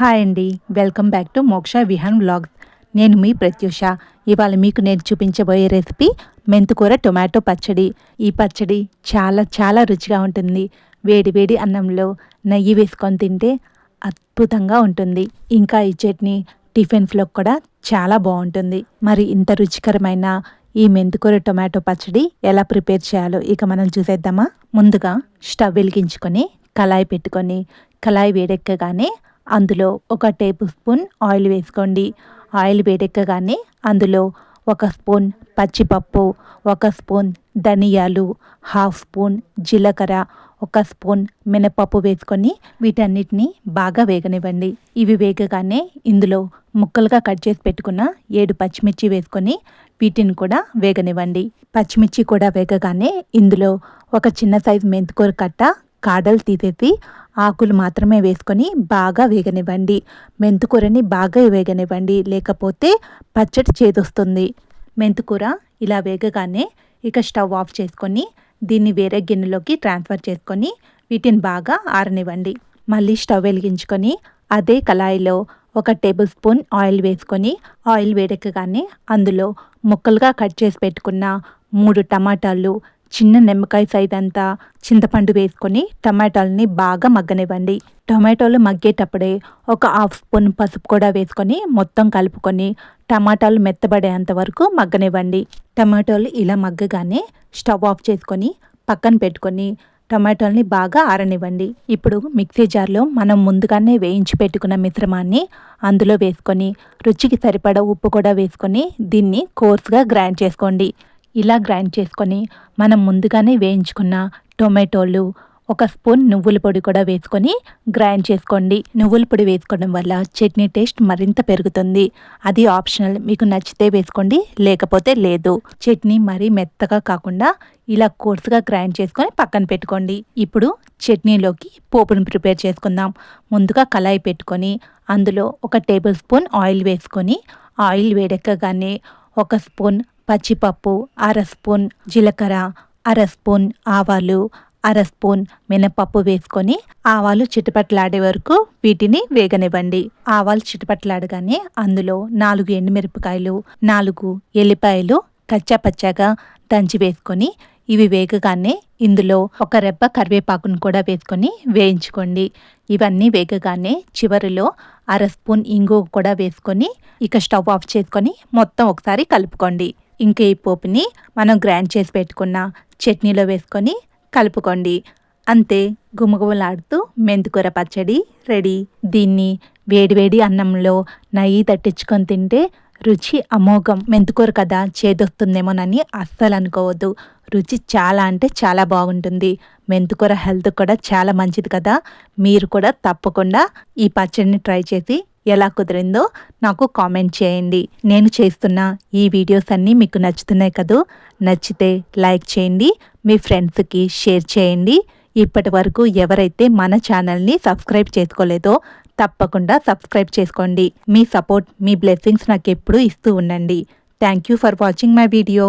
Hi అండి. Welcome back to మోక్ష Vihaan vlogs. నేను మీ ప్రత్యూష. ఇవాళ మీకు నేను చూపించబోయే రెసిపీ మెంతుకూర టొమాటో పచ్చడి. ఈ పచ్చడి చాలా చాలా రుచిగా ఉంటుంది. వేడి వేడి అన్నంలో నెయ్యి వేసుకొని తింటే అద్భుతంగా ఉంటుంది. ఇంకా ఈ చట్నీ టిఫిన్స్లో కూడా చాలా బాగుంటుంది. మరి ఇంత రుచికరమైన ఈ మెంతుకూర టొమాటో పచ్చడి ఎలా ప్రిపేర్ చేయాలో ఇక మనం చూసేద్దామా? ముందుగా స్టవ్ వెలిగించుకొని కళాయి పెట్టుకొని కళాయి వేడెక్కగానే అందులో ఒక టేబుల్ స్పూన్ ఆయిల్ వేసుకోండి. ఆయిల్ వేడెక్కగానే అందులో ఒక స్పూన్ పచ్చిపప్పు ఒక స్పూన్ ధనియాలు హాఫ్ స్పూన్ జీలకర్ర ఒక స్పూన్ మినపప్పు వేసుకొని వీటన్నిటిని బాగా వేగనివ్వండి. ఇవి వేగగానే ఇందులో ముక్కలుగా కట్ చేసి పెట్టుకున్న ఏడు పచ్చిమిర్చి వేసుకొని వీటిని కూడా వేగనివ్వండి. పచ్చిమిర్చి కూడా వేగగానే ఇందులో ఒక చిన్న సైజు మెంతికూర కట్ట కాడలు తీసేసి ఆకులు మాత్రమే వేసుకొని బాగా వేగనివ్వండి. మెంతుకూరని బాగా వేగనివ్వండి. లేకపోతే పచ్చడి చేదొస్తుంది. మెంతుకూర ఇలా వేగగానే ఇక స్టవ్ ఆఫ్ చేసుకొని దీన్ని వేరే గిన్నెలోకి ట్రాన్స్ఫర్ చేసుకొని వీటిని బాగా ఆరనివ్వండి. మళ్ళీ స్టవ్ వెలిగించుకొని అదే కళాయిలో ఒక టేబుల్ స్పూన్ ఆయిల్ వేసుకొని ఆయిల్ వేడెక్కగానే అందులో ముక్కలుగా కట్ చేసి పెట్టుకున్న మూడు టమాటాలు చిన్న నిమ్మకాయ సైజ్ అంతా చింతపండు వేసుకొని టమాటాలని బాగా మగ్గనివ్వండి. టొమాటోలు మగ్గేటప్పుడే ఒక హాఫ్ స్పూన్ పసుపు కూడా వేసుకొని మొత్తం కలుపుకొని టమాటాలు మెత్తబడేంత వరకు మగ్గనివ్వండి. టమాటాలు ఇలా మగ్గగానే స్టవ్ ఆఫ్ చేసుకొని పక్కన పెట్టుకొని టమాటాలని బాగా ఆరనివ్వండి. ఇప్పుడు మిక్సీ జార్లో మనం ముందుగానే వేయించి పెట్టుకున్న మిశ్రమాన్ని అందులో వేసుకొని రుచికి సరిపడా ఉప్పు కూడా వేసుకొని దీన్ని కోర్స్గా గ్రైండ్ చేసుకోండి. ఇలా గ్రైండ్ చేసుకొని మనం ముందుగానే వేయించుకున్న టొమాటోలు ఒక స్పూన్ నువ్వుల పొడి కూడా వేసుకొని గ్రైండ్ చేసుకోండి. నువ్వుల పొడి వేసుకోవడం వల్ల చట్నీ టేస్ట్ మరింత పెరుగుతుంది. అది ఆప్షనల్. మీకు నచ్చితే వేసుకోండి లేకపోతే లేదు. చట్నీ మరీ మెత్తగా కాకుండా ఇలా కోర్సుగా గ్రైండ్ చేసుకొని పక్కన పెట్టుకోండి. ఇప్పుడు చట్నీలోకి పోపును ప్రిపేర్ చేసుకుందాం. ముందుగా కళాయి పెట్టుకొని అందులో ఒక టేబుల్ స్పూన్ ఆయిల్ వేసుకొని ఆయిల్ వేడెక్కగానే ఒక స్పూన్ పచ్చిపప్పు అర స్పూన్ జీలకర్ర అర స్పూన్ ఆవాలు అర స్పూన్ మినపప్పు వేసుకొని ఆవాలు చిటపట్లాడే వరకు వీటిని వేగనివ్వండి. ఆవాలు చిటపట్లాడగానే అందులో నాలుగు ఎండుమిరపకాయలు నాలుగు ఎల్లిపాయలు కచ్చాపచ్చాగా దంచి వేసుకొని ఇవి వేగగానే ఇందులో ఒక రెబ్బ కరివేపాకును కూడా వేసుకొని వేయించుకోండి. ఇవన్నీ వేగగానే చివరిలో అర స్పూన్ ఇంగు కూడా వేసుకొని ఇక స్టవ్ ఆఫ్ చేసుకొని మొత్తం ఒకసారి కలుపుకోండి. ఇంకా ఈ పోపుని మనం గ్రైండ్ చేసి పెట్టుకున్న చట్నీలో వేసుకొని కలుపుకోండి. అంతే గుమగుమలాడుతూ మెంతికూర పచ్చడి రెడీ. దీన్ని వేడివేడి అన్నంలో నెయ్యి తట్టించుకొని తింటే రుచి అమోఘం. మెంతుకూర కదా చేదొస్తుందేమోనని అస్సలు అనుకోవద్దు. రుచి చాలా అంటే చాలా బాగుంటుంది. మెంతుకూర హెల్త్ కూడా చాలా మంచిది కదా. మీరు కూడా తప్పకుండా ఈ పచ్చడిని ట్రై చేసి ఎలా కుదిరిందో నాకు కామెంట్ చేయండి. నేను చేస్తున్న ఈ వీడియోస్ అన్నీ మీకు నచ్చుతున్నాయి కదూ? నచ్చితే లైక్ చేయండి మీ ఫ్రెండ్స్కి షేర్ చేయండి. ఇప్పటి వరకు ఎవరైతే మన ఛానల్ని సబ్స్క్రైబ్ చేసుకోలేదో తప్పకుండా సబ్స్క్రైబ్ చేసుకోండి. మీ సపోర్ట్ మీ బ్లెస్సింగ్స్ నాకు ఎప్పుడూ ఇస్తూ ఉండండి. Thank you for watching my video